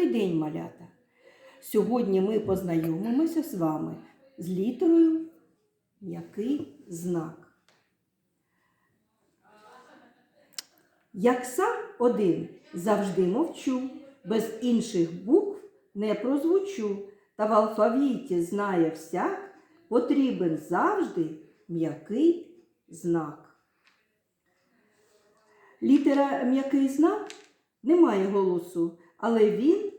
Добрий день, малята! Сьогодні ми познайомимося з вами з літерою який знак. Як сам один завжди мовчу, без інших букв не прозвучу, та в алфавіті знає всяк, потрібен завжди м'який знак. Літера м'який знак не має голосу, але він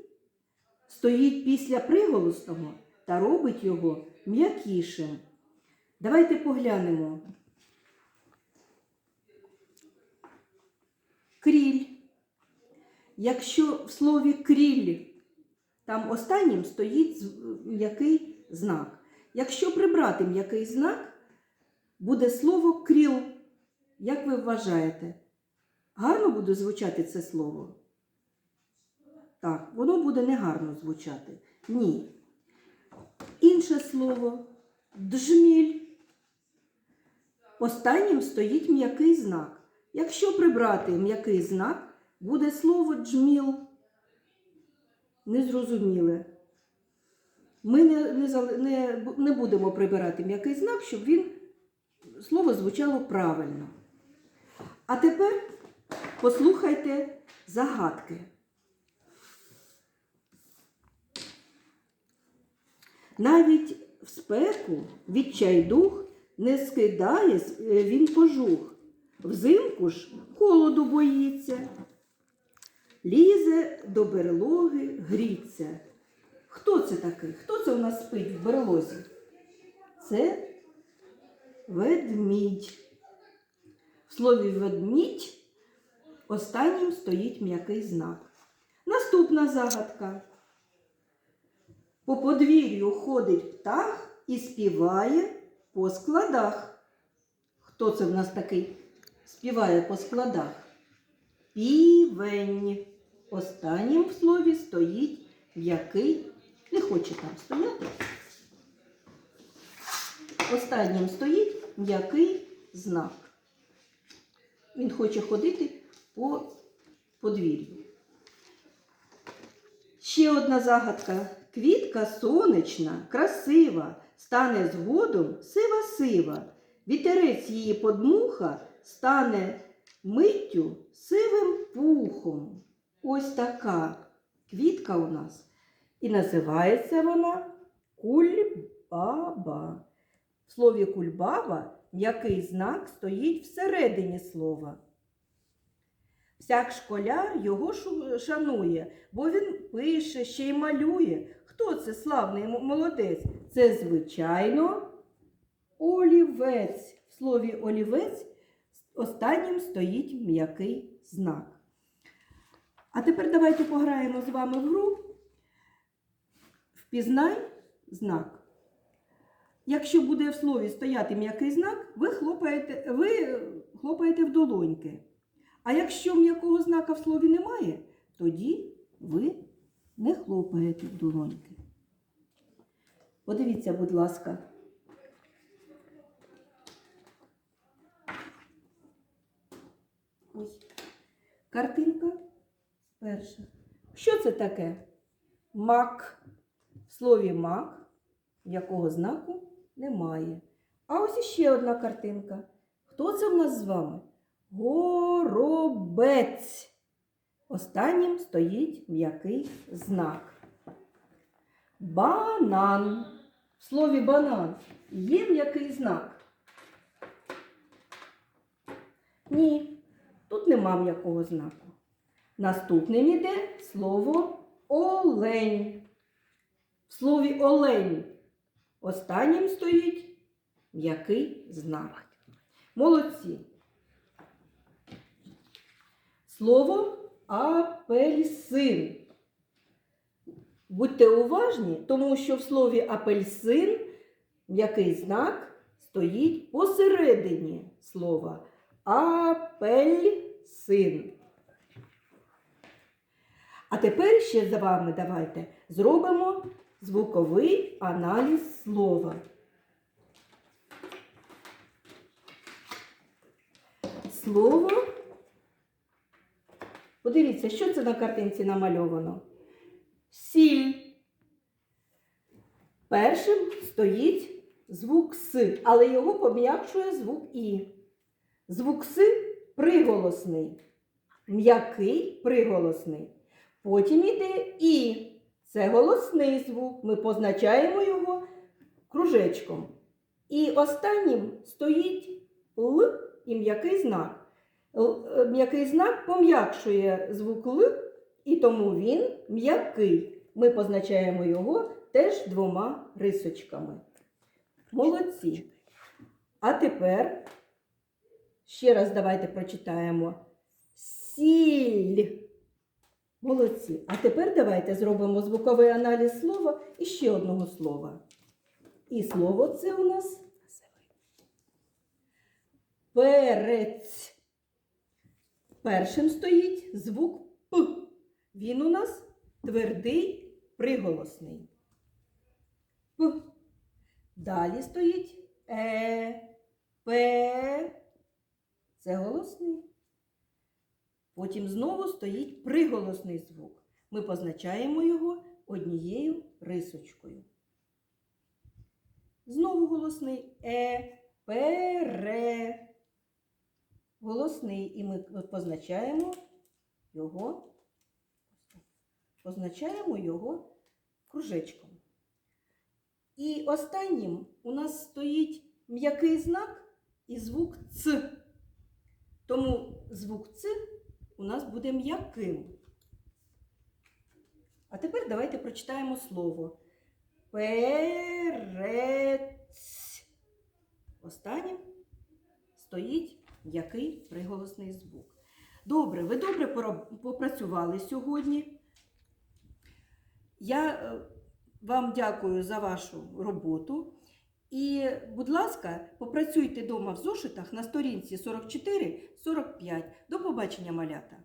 стоїть після приголосного та робить його м'якішим. Давайте поглянемо. Кріль. Якщо в слові кріль там останнім стоїть м'який знак. Якщо прибрати м'який знак, буде слово кріл. Як ви вважаєте? Гарно буде звучати це слово? Так, воно буде негарно звучати. Ні. Інше слово джміль. Останнім стоїть м'який знак. Якщо прибрати м'який знак, буде слово джміл. Незрозуміле. Ми не, не, не, не будемо прибирати м'який знак, щоб він слово звучало правильно. А тепер послухайте загадки. Навіть в спеку відчайдух не скидає е, він кожух. Взимку ж холоду боїться, лізе до берлоги, гріться. Хто це такий? Хто це у нас спить в берлозі? Це ведмідь. В слові ведмідь останнім стоїть м'який знак. Наступна загадка. По подвір'ю ходить птах і співає по складах. Хто це в нас такий співає по складах? Півень. Останнім в слові стоїть м'який. Не хоче там стояти. Останнім стоїть м'який знак. Він хоче ходити по подвір'ю. Ще одна загадка. Квітка сонячна, красива, стане згодом сива-сива. Вітерець її подмуха стане миттю сивим пухом. Ось така квітка у нас. І називається вона кульбаба. В слові кульбаба м'який знак стоїть всередині слова. Всяк школяр його шанує, бо він пише, ще й малює. Хто це славний молодець? Це, звичайно, олівець. В слові олівець останнім стоїть м'який знак. А тепер давайте пограємо з вами в гру. Впізнай знак. Якщо буде в слові стояти м'який знак, ви хлопаєте, ви хлопаєте в долоньки. А якщо м'якого знака в слові немає, тоді ви не хлопаєте в долоньки. Подивіться, будь ласка. Ось. Картинка перша. Що це таке? Мак. В слові мак якого знаку немає. А ось іще одна картинка. Хто це в нас з вами? Горобець. Останнім стоїть м'який знак. Банан. В слові банан є м'який знак. Ні, тут нема м'якого знаку. Наступним іде слово олень. В слові олень останнім стоїть м'який знак. Молодці. Слово апельсин. Будьте уважні, тому що в слові апельсин м'який знак стоїть посередині слова апельсин. А тепер ще за вами давайте зробимо звуковий аналіз слова. Слово. Подивіться, що це на картинці намальовано. сіль. Першим стоїть звук С, але його пом'якшує звук І. Звук С приголосний, м'який приголосний. Потім іде І. Це голосний звук. Ми позначаємо його кружечком. І останнім стоїть Л і м'який знак. Е, М'який знак пом'якшує звук Л, і тому він м'який. Ми позначаємо його теж двома рисочками. Молодці. А тепер ще раз давайте прочитаємо. Сіль. Молодці. А тепер давайте зробимо звуковий аналіз слова і ще одного слова. І слово це у нас перець. Першим стоїть звук П. Він у нас твердий приголосний. П. Далі стоїть Е, П. Це голосний. Потім знову стоїть приголосний звук. Ми позначаємо його однією рисочкою. Знову голосний Е, Пере. Голосний. І ми позначаємо його, позначаємо його кружечком. І останнім у нас стоїть м'який знак і звук Ц. Тому звук Ц у нас буде м'яким. А тепер давайте прочитаємо слово. Перець. Останнім стоїть м'який приголосний звук. Добре, ви добре попрацювали сьогодні. Я е, вам дякую за вашу роботу. І, будь ласка, попрацюйте вдома в зошитах на сторінці 44-45. До побачення, малята!